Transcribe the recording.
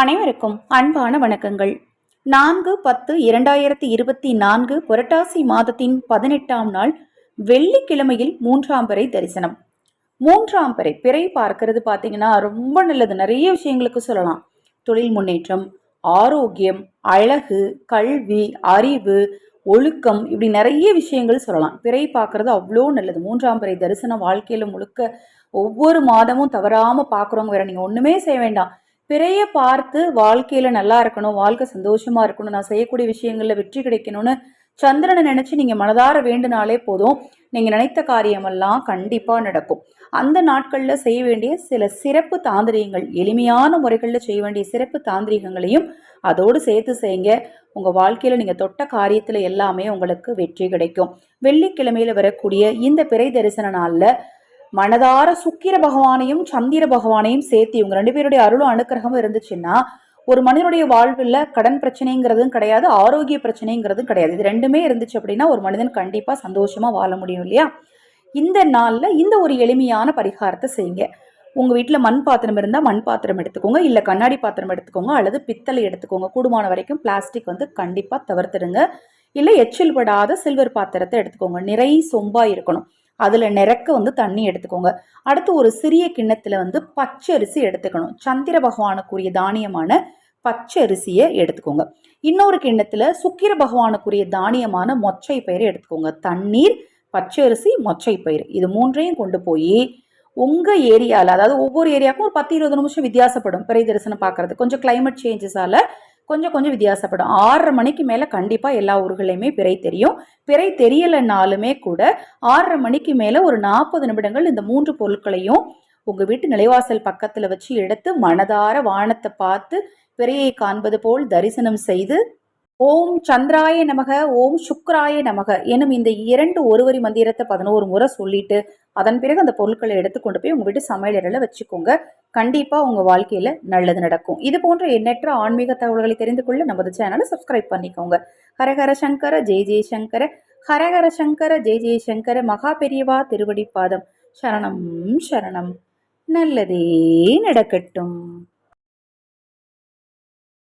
அனைவருக்கும் அன்பான வணக்கங்கள். நான்கு பத்து இரண்டாயிரத்தி இருபத்தி நான்கு புரட்டாசி மாதத்தின் பதினெட்டாம் நாள் வெள்ளிக்கிழமையில் மூன்றாம் பறை தரிசனம். மூன்றாம் பிறை பிறை பார்க்கறது பார்த்தீங்கன்னா ரொம்ப நல்லது. நிறைய விஷயங்களுக்கு சொல்லலாம். தொழில் முன்னேற்றம் ஆரோக்கியம் அழகு கல்வி அறிவு ஒழுக்கம் இப்படி நிறைய விஷயங்கள் சொல்லலாம். பிறை பார்க்கறது அவ்வளோ நல்லது. மூன்றாம் பிறை தரிசனம் வாழ்க்கையில் முழுக்க ஒவ்வொரு மாதமும் தவறாமல் பார்க்குறவங்க வேற. நீங்கள் ஒன்றுமே செய்ய வேண்டாம். பிறைய பார்த்து வாழ்க்கையில் நல்லா இருக்கணும் வாழ்க்கை சந்தோஷமாக இருக்கணும் நான் செய்யக்கூடிய விஷயங்களில் வெற்றி கிடைக்கணும்னு சந்திரனை நினச்சி நீங்கள் மனதார வேண்டுனாலே போதும். நீங்கள் நினைத்த காரியமெல்லாம் கண்டிப்பாக நடக்கும். அந்த நாட்களில் செய்ய வேண்டிய சில சிறப்பு தாந்திரிகங்கள் எளிமையான முறைகளில் செய்ய வேண்டிய சிறப்பு தாந்திரிகங்களையும் அதோடு சேர்த்து செய்யுங்க. உங்கள் வாழ்க்கையில் நீங்கள் தொட்ட காரியத்தில் எல்லாமே உங்களுக்கு வெற்றி கிடைக்கும். வெள்ளிக்கிழமையில் வரக்கூடிய இந்த பிறை தரிசன நாளில் மனதார சுக்கிர பகவானையும் சந்திர பகவானையும் சேர்த்து இவங்க ரெண்டு பேருடைய அருளும் அனுக்கிரகமும் இருந்துச்சுன்னா ஒரு மனிதனுடைய வாழ்வில் கடன் பிரச்சனைங்கிறதும் கிடையாது ஆரோக்கிய பிரச்சனைங்கிறதும் கிடையாது. இது ரெண்டுமே இருந்துச்சு அப்படின்னா ஒரு மனிதன் கண்டிப்பாக சந்தோஷமாக வாழ முடியும் இல்லையா? இந்த நாளில் இந்த ஒரு எளிமையான பரிகாரத்தை செய்யுங்க. உங்கள் வீட்டில் மண் பாத்திரம் இருந்தால் மண் பாத்திரம் எடுத்துக்கோங்க. இல்லை கண்ணாடி பாத்திரம் எடுத்துக்கோங்க. அல்லது பித்தளை எடுத்துக்கோங்க. கூடுமான வரைக்கும் பிளாஸ்டிக் வந்து கண்டிப்பாக தவிர்த்துடுங்க. இல்லை எச்சில் படாத சில்வர் பாத்திரத்தை எடுத்துக்கோங்க. நிறை சொம்பாக இருக்கணும். அதில் நிறக்க வந்து தண்ணி எடுத்துக்கோங்க. அடுத்து ஒரு சிறிய கிண்ணத்தில் வந்து பச்சை அரிசி எடுத்துக்கணும். சந்திர பகவானுக்குரிய தானியமான பச்சை அரிசியை எடுத்துக்கோங்க. இன்னொரு கிண்ணத்தில் சுக்கிர பகவானுக்குரிய தானியமான மொச்சை பயிரை எடுத்துக்கோங்க. தண்ணீர் பச்சை அரிசி மொச்சை பயிர் இது மூன்றையும் கொண்டு போய் உங்கள் ஏரியாவில் அதாவது ஒவ்வொரு ஏரியாவுக்கும் ஒரு பத்து இருபது நிமிஷம் வித்தியாசப்படும். பிறை தரிசனம் பார்க்குறது கொஞ்சம் கிளைமேட் சேஞ்சஸால் கொஞ்சம் கொஞ்சம் வித்தியாசப்படும். ஆறரை மணிக்கு மேலே கண்டிப்பாக எல்லா ஊர்களையுமே பிறை தெரியும். பிறை தெரியலைனாலுமே கூட ஆறரை மணிக்கு மேலே ஒரு நாற்பது நிமிடங்கள் இந்த மூன்று பொருட்களையும் உங்கள் வீட்டு நிலைவாசல் பக்கத்தில் வச்சு எடுத்து மனதார வானத்தை பார்த்து பிறையை காண்பது போல் தரிசனம் செய்து ஓம் சந்திராய நமக ஓம் சுக்ராய நமக எனும் இந்த இரண்டு ஒருவரி மந்திரத்தை பதினோரு முறை சொல்லிட்டு அதன் பிறகு அந்த பொருட்களை எடுத்துக்கொண்டு போய் உங்கள் வீட்டு சமையலறையில் வச்சுக்கோங்க. கண்டிப்பாக உங்கள் வாழ்க்கையில் நல்லது நடக்கும். இது போன்ற எண்ணற்ற ஆன்மீக தகவல்களை தெரிந்து கொள்ள நமது சேனலை சப்ஸ்கிரைப் பண்ணிக்கோங்க. ஹரஹர சங்கர ஜெய் ஜெய்சங்கர ஹரஹர சங்கர ஜெய் ஜெய் சங்கர. மகா பெரியவா திருவடி பாதம். சரணம் சரணம். நல்லதே நடக்கட்டும்.